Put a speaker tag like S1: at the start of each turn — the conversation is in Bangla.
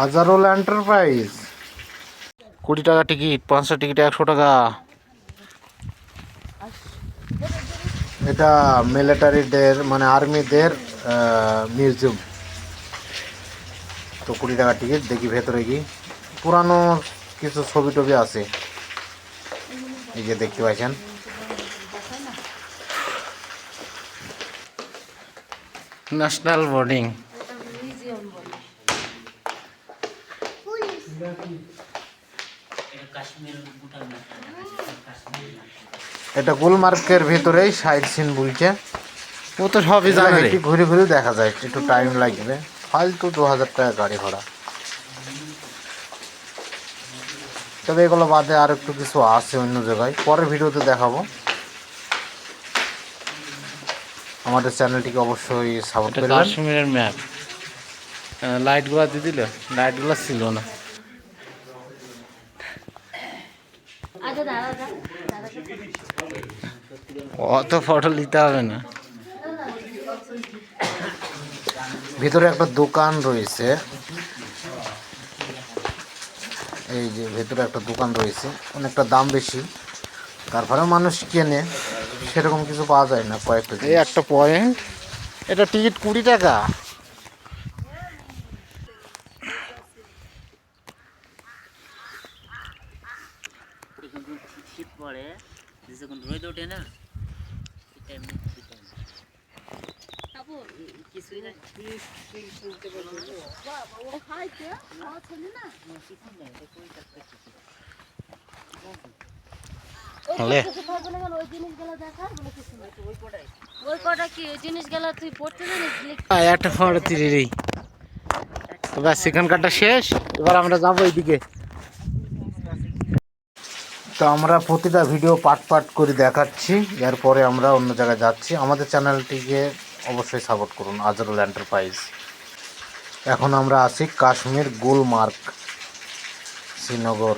S1: আজারোল এন্টারপ্রাইজ কুড়ি টাকা টিকিট পাঁচশো টিকিট, একশো টাকা। এটা মিলিটারিদের মানে আর্মিদের মিউজিয়াম। তো কুড়ি টাকা টিকিট, দেখি ভেতরে কি। পুরানো কিছু ছবি টবি আছে। এই যে দেখতে পাচ্ছেন। ন্যাশনাল বোর্ডিং এটা গুলমার্কের ভিতরেই সাইড সিন বলছে। ও তো সবই জানে একটু ঘুরে ঘুরে দেখা যায় একটু টাইম লাগবে। ফালতু দু হাজার টাকা গাড়ি ভাড়া। তবে এগুলো বাদে আর একটু কিছু আছে অন্য জায়গায়। পরের ভিডিওতে দেখাবো। আমাদের চ্যানেলটিকে অবশ্যই সাপোর্ট করবেন।
S2: কাশ্মীরের ম্যাপ লাইটগুলো দিয়ে দিল। লাইটগুলো ছিল না। অত ফটো নিতে হবে না।
S1: ভিতরে একটা দোকান রয়েছে। এই যে ভেতরে একটা দোকান রয়েছে। অনেকটা দাম বেশি। তারপরেও মানুষ কেনে। সেরকম কিছু পাওয়া যায় না কয়েকটা এই একটা পয়েন্ট এটা টিকিট কুড়ি টাকা।
S3: শীত পড়ে যখন রোদ ওঠে না। কিছুই না।
S2: আহ, একটা ফটো তিরে রে এবার সেখানকারটা শেষ। এবার আমরা যাব এইদিকে।
S1: তো আমরা প্রতিটা ভিডিও পার্ট পার্ট করে দেখাচ্ছি। এরপরে আমরা অন্য জায়গায় যাচ্ছি। আমাদের চ্যানেলটিকে অবশ্যই সাপোর্ট করুন আজরুল এন্টারপ্রাইজ এখন আমরা আছি কাশ্মীর গুলমার্গ, শ্রীনগর।